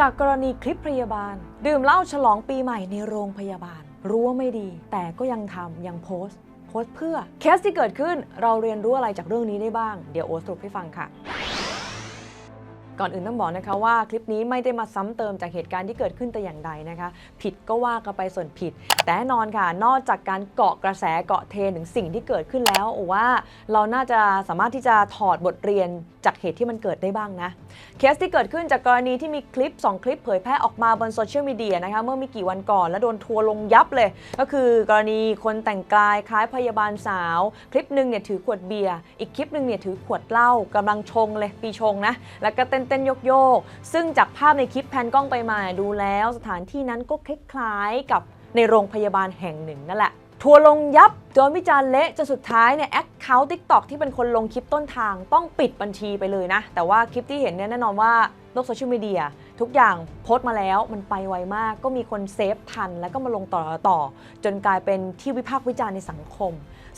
จากกรณีคลิปพยาบาล ดื่มเหล้าฉลองปีใหม่ในโรงพยาบาล รู้ว่าไม่ดี แต่ก็ยังทำยังโพสต์ โพสต์เพื่อเคสที่เกิดขึ้นเราเรียนรู้อะไรจากเรื่องนี้ได้บ้าง เดี๋ยวโอสรุปให้ฟังค่ะ ก่อนอื่นต้องบอกนะคะว่าคลิปนี้ไม่ได้มาซ้ำเติมจากเหตุการณ์ที่เกิดขึ้นแต่อย่างใดนะคะ ผิดก็ว่ากันไปส่วนผิด แต่แน่นอนค่ะ นอกจากการเกาะกระแสเกาะเทรนถึงสิ่งที่เกิดขึ้นแล้วโอ้ว่า เราน่าจะสามารถที่จะถอดบทเรียนจากเหตุที่มันเกิดได้บ้างนะเคสที่เกิดขึ้นจากกรณีที่มีคลิป 2 คลิปเผยแพร่ออกมาบนโซเชียลมีเดียนะคะเมื่อไม่กี่วันก่อนแล้วโดนทัวลงยับเลย ก็คือกรณีคนแต่งกายคล้ายพยาบาลสาว คลิปหนึ่งเนี่ยถือขวดเบียร์อีกคลิปหนึ่งเนี่ยถือขวดเหล้ากำลังชงเลยปีชงนะแล้วก็เต้นเต้นโยกโยกๆ ซึ่งจากภาพในคลิปแพนกล้องไปมาดูแล้วสถานที่นั้นก็คล้ายๆกับในโรงพยาบาลแห่งหนึ่งนั่นแหละทัวร์ลงยับโดนวิจารณ์เละจนสุดท้ายเนี่ยแอคเคาท์ทิกตอกที่เป็นคนลงคลิปต้นทางต้องปิดบัญชีไปเลยนะ แต่ว่าคลิปที่เห็นเนี่ยแน่นอนว่าโลกโซเชียลมีเดียทุกอย่างโพสต์มาแล้วมันไปไวมาก ก็มีคนเซฟทันแล้วก็มาลงต่อต่อ จนกลายเป็นที่วิพากษ์วิจารณ์ในสังคม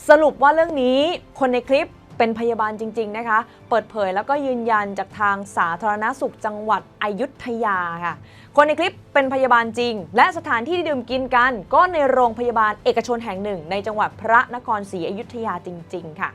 สรุปว่าเรื่องนี้คนในคลิป เป็นพยาบาลจริง ๆ นะคะ เปิดเผยแล้วก็ยืนยันจากทางสาธารณสุขจังหวัดอยุธยาค่ะ คนในคลิปเป็นพยาบาลจริง และสถานที่ที่ดื่มกินกัน ก็ในโรงพยาบาลเอกชนแห่งหนึ่ง ในจังหวัดพระนครศรีอยุธยาจริง ๆ ค่ะ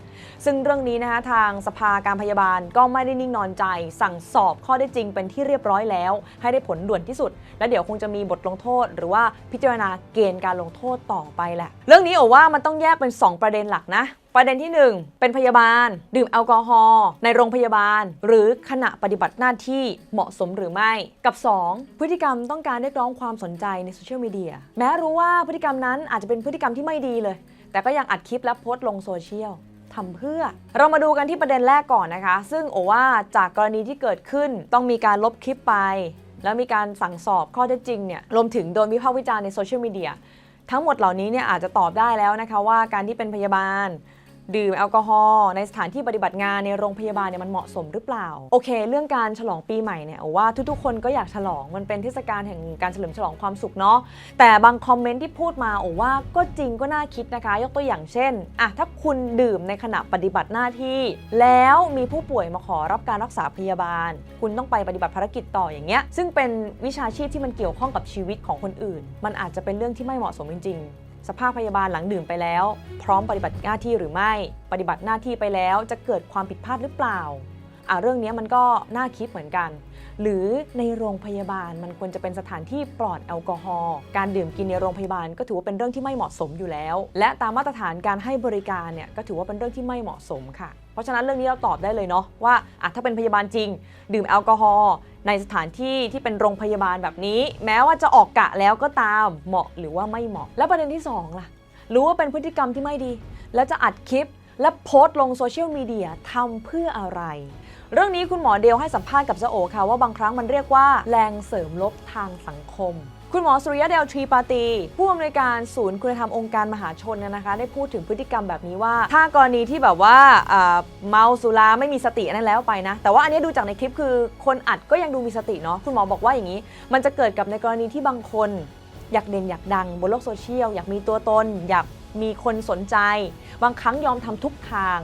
ซึ่งเรื่องนี้นะคะทางสภาการพยาบาลก็ไม่ได้นิ่งนอนใจ สั่งสอบข้อได้จริงเป็นที่เรียบร้อยแล้ว ให้ได้ผลด่วนที่สุด และเดี๋ยวคงจะมีบทลงโทษ หรือว่าพิจารณาเกณฑ์การลงโทษต่อไปแหละ เรื่องนี้โอว่ามันต้องแยกเป็น 2 ประเด็นหลักนะ ประเด็นที่ 1 เป็นพยาบาล ดื่มแอลกอฮอล์ในโรงพยาบาล หรือขณะปฏิบัติหน้าที่เหมาะสมหรือไม่ กับ 2 พฤติกรรมต้องการเรียกร้องความสนใจในโซเชียลมีเดียแม้รู้ว่าพฤติกรรมนั้นอาจจะเป็นพฤติกรรมที่ไม่ดีเลย แต่ก็ยังอัดคลิปและโพสต์ลงโซเชียลทำเพื่อ เรามาดูกันที่ประเด็นแรกก่อนนะคะ ซึ่งโอว่าจากกรณีที่เกิดขึ้นต้องมีการลบคลิปไป แล้วมีการสั่งสอบข้อเท็จจริงเนี่ยรวมถึงโดนวิพากษ์วิจารณ์ในโซเชียลมีเดียทั้งหมดเหล่านี้เนี่ยอาจจะตอบได้แล้วนะคะว่าการที่เป็นพยาบาล ดื่มแอลกอฮอล์ในสถานที่ปฏิบัติงานในโรงพยาบาลเนี่ยมันเหมาะสมหรือเปล่า โอเค เรื่องการฉลองปีใหม่เนี่ยโอว่าทุกๆ คนก็อยากฉลองมันเป็นเทศกาลแห่งการเฉลิมฉลองความสุขเนาะแต่บางคอมเมนต์ที่พูดมาโอว่าก็จริงก็น่าคิดนะคะ ยกตัวอย่างเช่นอะถ้าคุณดื่มในขณะปฏิบัติหน้าที่ แล้วมีผู้ป่วยมาขอรับการรักษาพยาบาล คุณต้องไปปฏิบัติภารกิจต่ออย่างเงี้ยซึ่งเป็นวิชาชีพที่มันเกี่ยวข้องกับชีวิตของคนอื่น มันอาจจะเป็นเรื่องที่ไม่เหมาะสมจริงๆ สภาพพยาบาลหลังดื่มไปแล้ว พร้อมปฏิบัติหน้าที่หรือไม่ ปฏิบัติหน้าที่ไปแล้วจะเกิดความผิดพลาดหรือเปล่าอ่าเรื่องนี้มันก็น่าคิดเหมือนกัน หรือในโรงพยาบาลมันควรจะเป็นสถานที่ปลอดแอลกอฮอล์การดื่มกินในโรงพยาบาลก็ถือว่าเป็นเรื่องที่ไม่เหมาะสมอยู่แล้ว และตามมาตรฐานการให้บริการเนี่ยก็ถือว่าเป็นเรื่องที่ไม่เหมาะสมค่ะ เพราะฉะนั้นเรื่องนี้เราตอบได้เลยเนาะว่าอะถ้าเป็นพยาบาลจริง ดื่มแอลกอฮอล์ในสถานที่ที่เป็นโรงพยาบาลแบบนี้ แม้ว่าจะออกกะแล้วก็ตามเหมาะหรือว่าไม่เหมาะ แล้วประเด็นที่สองล่ะรู้ว่าเป็นพฤติกรรมที่ไม่ดี แล้วจะอัดคลิปและโพสต์ลงโซเชียลมีเดียทำเพื่ออะไร เรื่องนี้คุณหมอเดลให้สัมภาษณ์กับเจ้าโอค่ะว่าบางครั้งมันเรียกว่าแรงเสริมลบทางสังคม คุณหมอสุริยะเดลทรีปาตี ผู้อำนวยการศูนย์คุณธรรมองค์การมหาชนนนะคะ ได้พูดถึงพฤติกรรมแบบนี้ว่า ถ้ากรณีที่แบบว่าอ่าเมาสุราไม่มีสติอันนั้นแล้วไปนะ แต่ว่าอันนี้ดูจากในคลิปคือคนอัดก็ยังดูมีสติเนาะคุณหมอบอกว่าอย่างนี้ มันจะเกิดกับในกรณีที่บางคน อยากเด่นอยากดังบนโลกโซเชียลอยากมีตัวตน อยากมีคนสนใจ บางครั้งยอมทำทุกทาง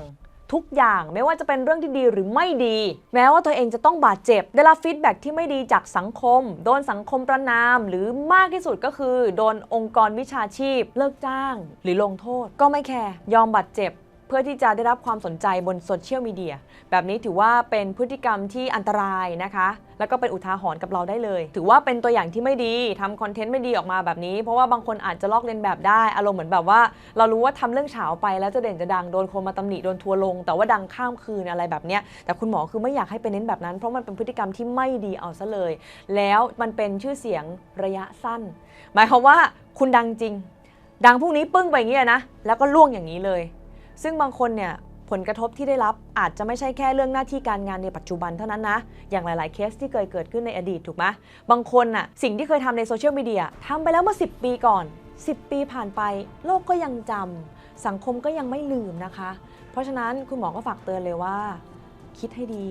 ทุกอย่างไม่ว่าจะเป็นเรื่องที่ดีหรือไม่ดี แม้ว่าตัวเองจะต้องบาดเจ็บ ได้รับฟีดแบ็กที่ไม่ดีจากสังคม โดนสังคมประนาม หรือมากที่สุดก็คือ โดนองค์กรวิชาชีพ เลิกจ้าง หรือลงโทษ ก็ไม่แคร์ยอมบาดเจ็บ เพื่อที่จะได้รับความสนใจบนโซเชียลมีเดียแบบนี้ถือว่าเป็นพฤติกรรมที่อันตรายนะคะ แล้วก็เป็นอุทาหรณ์กับเราได้เลย ถือว่าเป็นตัวอย่างที่ไม่ดีทำคอนเทนต์ไม่ดีออกมาแบบนี้ เพราะว่าบางคนอาจจะลอกเลียนแบบได้ อารมณ์เหมือนแบบว่า เรารู้ว่าทำเรื่องเฉาไปแล้วจะเด่นจะดังโดนคนมาตำหนิโดนทัวร์ลง แต่ว่าดังข้ามคืนอะไรแบบเนี้ยแต่คุณหมอคือไม่อยากให้เป็นเน้นแบบนั้น เพราะมันเป็นพฤติกรรมที่ไม่ดีเอาซะเลย แล้วมันเป็นชื่อเสียงระยะสั้น หมายความว่าคุณดังจริง ดังพรุ่งนี้ปึ้งไปอย่างนี้ยนะแล้วก็ล่วงอย่างนี้เลย ซึ่งบางคนเนี่ยผลกระทบที่ได้รับอาจจะไม่ใช่แค่เรื่องหน้าที่การงานในปัจจุบันเท่านั้นนะ อย่างหลาย ๆ เคสที่เคยเกิดขึ้นในอดีตถูกไหมบางคนน่ะสิ่งที่เคยทำในโซเชียลมีเดียทำไปแล้วเมื่อ 10 ปีก่อน 10 ปีผ่านไป โลกก็ยังจำสังคมก็ยังไม่ลืมนะคะ เพราะฉะนั้นคุณหมอก็ฝากเตือนเลยว่า คิดให้ดี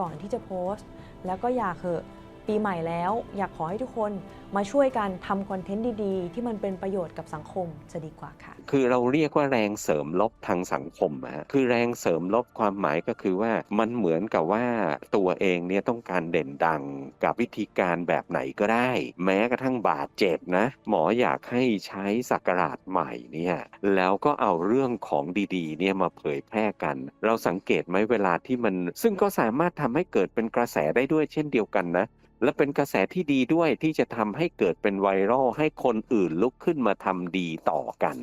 ก่อนที่จะโพสต์ แล้วก็อย่าเหอะ ปีใหม่แล้ว อยากขอให้ทุกคนมาช่วยกันทำคอนเทนต์ดีๆ ที่มันเป็นประโยชน์กับสังคมจะดีกว่าค่ะ คือเราเรียกว่าแรงเสริมลบทางสังคมอะฮะคือแรงเสริมลบความหมายก็คือว่ามันเหมือนกับว่าตัวเองเนี่ยต้องการเด่นดังกับวิธีการแบบไหนก็ได้ แม้กระทั่งบาดเจ็บนะ หมออยากให้ใช้สักราชใหม่เนี่ยแล้วก็เอาเรื่องของดีๆเนี่ยมาเผยแพร่กัน เราสังเกตไหมเวลาที่มัน ซึ่งก็สามารถทำให้เกิดเป็นกระแสได้ด้วยเช่นเดียวกันนะ และเป็นกระแสที่ดีด้วยที่จะทำให้เกิดเป็นไวรัลให้คนอื่นลุกขึ้นมาทำดีต่อกัน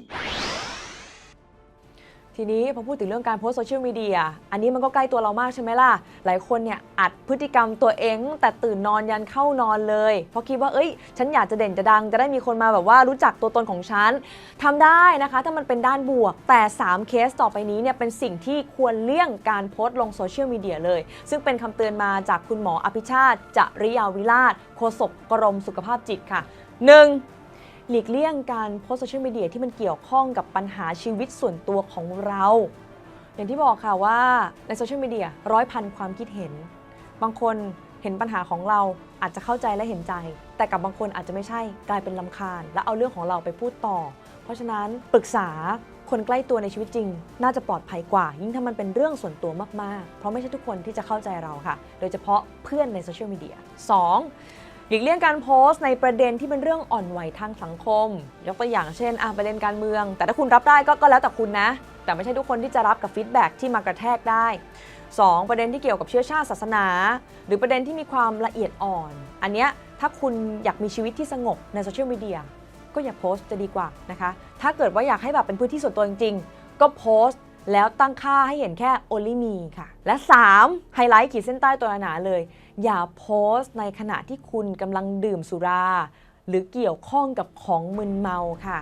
ทีนี้พอพูดถึงเรื่องการโพสโซเชียลมีเดียอันนี้มันก็ใกล้ตัวเรามากใช่ไหมล่ะ หลายคนเนี่ยอัดพฤติกรรมตัวเองแต่ตื่นนอนยันเข้านอนเลย เพราะคิดว่าเอ้ย ฉันอยากจะเด่นจะดัง จะได้มีคนมาแบบว่ารู้จักตัวตนของฉันทำได้นะคะ ถ้ามันเป็นด้านบวก แต่ 3 เคสต่อไปนี้เนี่ยเป็นสิ่งที่ควรเลี่ยงการโพสต์ลงโซเชียลมีเดียเลย ซึ่งเป็นคำเตือนมาจากคุณหมออภิชาติจริยาวิราชโฆษกกรมสุขภาพจิตค่ะ 1. หลีกเลี่ยงการโพสโซเชียลมีเดียที่มันเกี่ยวข้องกับปัญหาชีวิตส่วนตัวของเรา อย่างที่บอกค่ะว่าในโซเชียลมีเดียร้อยพันความคิดเห็น บางคนเห็นปัญหาของเราอาจจะเข้าใจและเห็นใจ แต่กับบางคนอาจจะไม่ใช่กลายเป็นลำคาญ และเอาเรื่องของเราไปพูดต่อ เพราะฉะนั้นปรึกษาคนใกล้ตัวในชีวิตจริง น่าจะปลอดภัยกว่า ยิ่งถ้ามันเป็นเรื่องส่วนตัวมาก ๆ เพราะไม่ใช่ทุกคนที่จะเข้าใจเราค่ะ โดยเฉพาะเพื่อนในโซเชียลมีเดีย 2. หลีกเลี่ยงการโพสต์ในประเด็นที่เป็นเรื่องอ่อนไหวทางสังคม ยกตัวอย่างเช่นอะประเด็นการเมือง แต่ถ้าคุณรับได้ก็ก็แล้วแต่คุณนะ แต่ไม่ใช่ทุกคนที่จะรับกับฟีดแบ็กที่มากระแทกได้ 2. ประเด็นที่เกี่ยวกับเชื้อชาติศาสนา หรือประเด็นที่มีความละเอียดอ่อน อันเนี้ยถ้าคุณอยากมีชีวิตที่สงบในโซเชียลมีเดียก็อย่าโพสต์จะดีกว่านะคะ ถ้าเกิดว่าอยากให้แบบเป็นพื้นที่ส่วนตัวจริงๆ ก็โพสต์ แล้วตั้งค่าให้เห็นแค่ only me ค่ะ และ 3. ไฮไลท์ขีดเส้นใต้ตัวหนาเลย อย่าโพสต์ในขณะที่คุณกำลังดื่มสุรา หรือเกี่ยวข้องกับของมึนเมาค่ะ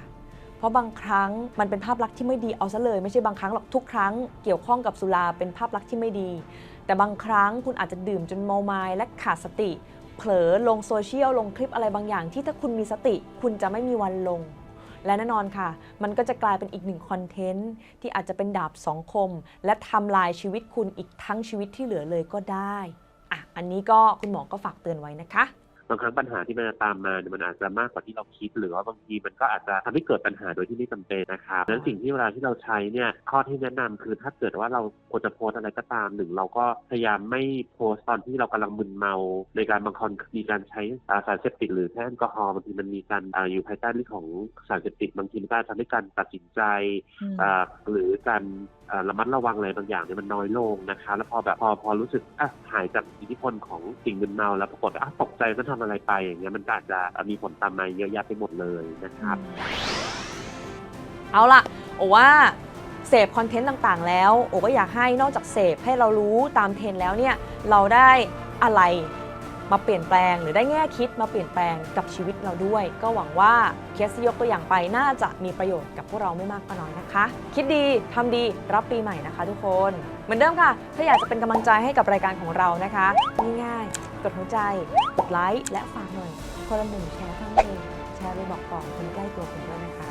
เพราะบางครั้งมันเป็นภาพลักษณ์ที่ไม่ดีเอาซะเลย ไม่ใช่บางครั้งหรอกทุกครั้งเกี่ยวข้องกับสุราเป็นภาพลักษณ์ที่ไม่ดี แต่บางครั้งคุณอาจจะดื่มจนเมาไม้และขาดสติ เผลอลงโซเชียลลงคลิปอะไรบางอย่างที่ถ้าคุณมีสติ คุณจะไม่มีวันลง และแน่นอนค่ะ มันก็จะกลายเป็นอีกหนึ่งคอนเทนต์ที่อาจจะเป็นดาบสองคม และทำลายชีวิตคุณอีกทั้งชีวิตที่เหลือเลยก็ได้อะอันนี้ก็คุณหมอก็ฝากเตือนไว้นะคะ บางครั้งปัญหาที่มันจะตามมาเนี่ยมันอาจจะมากกว่าที่เราคิด หรือว่าบางทีมันก็อาจจะทำให้เกิดปัญหาโดยที่ไม่จำเป็นนะครับดังนั้นสิ่งที่เวลาที่เราใช้เนี่ยข้อที่แนะนำคือถ้าเกิดว่าเราควรจะโพสต์อะไรก็ตามหนึ่งเราก็พยายามไม่โพสต์ตอนที่เรากำลังมึนเมา ในการบางคนมีการใช้อ่าสารเสพติดหรือแค่แอลกอฮอล์บางทีมันมีการอ่าอยู่ภายใต้เรื่องของสารเสพติดบางทีมันก็อาจจะทำให้การตัดสินใจอ่าหรือการอ่า ระมัดระวังอะไรบางอย่างเนี่ยมันน้อยลงนะคะ แล้วพอแบบพอพอรู้สึกอะหายจากอิทธิพลของสิ่งมึนเมาแล้วปรากฏอะตกใจก็ทำอะไรไปอย่างเงี้ยมันอาจจะมีผลตามมาเยอะแยะไปหมดเลยนะครับ เอาล่ะโอว่าเสพคอนเทนต์ต่างๆ แล้วโอก็อยากให้นอกจากเสพให้เรารู้ตามเทรนแล้วเนี่ยเราได้อะไร มาเปลี่ยนแปลง หรือได้แง่คิดมาเปลี่ยนแปลงกับชีวิตเราด้วย ก็หวังว่าเคสที่ยกตัวอย่างไปน่าจะมีประโยชน์กับพวกเราไม่มากก็น้อยนะคะ คิดดีทำดีรับปีใหม่นะคะ ทุกคน เหมือนเดิมค่ะ ถ้าอยากจะเป็นกำลังใจให้กับรายการของเรานะคะง่ายๆกดหัวใจกดไลค์และฝากหน่อยคนละหนึ่งแชร์ทั้งเองแชร์ไปบอกต่อคนใกล้ตัวคุณด้วยนะคะ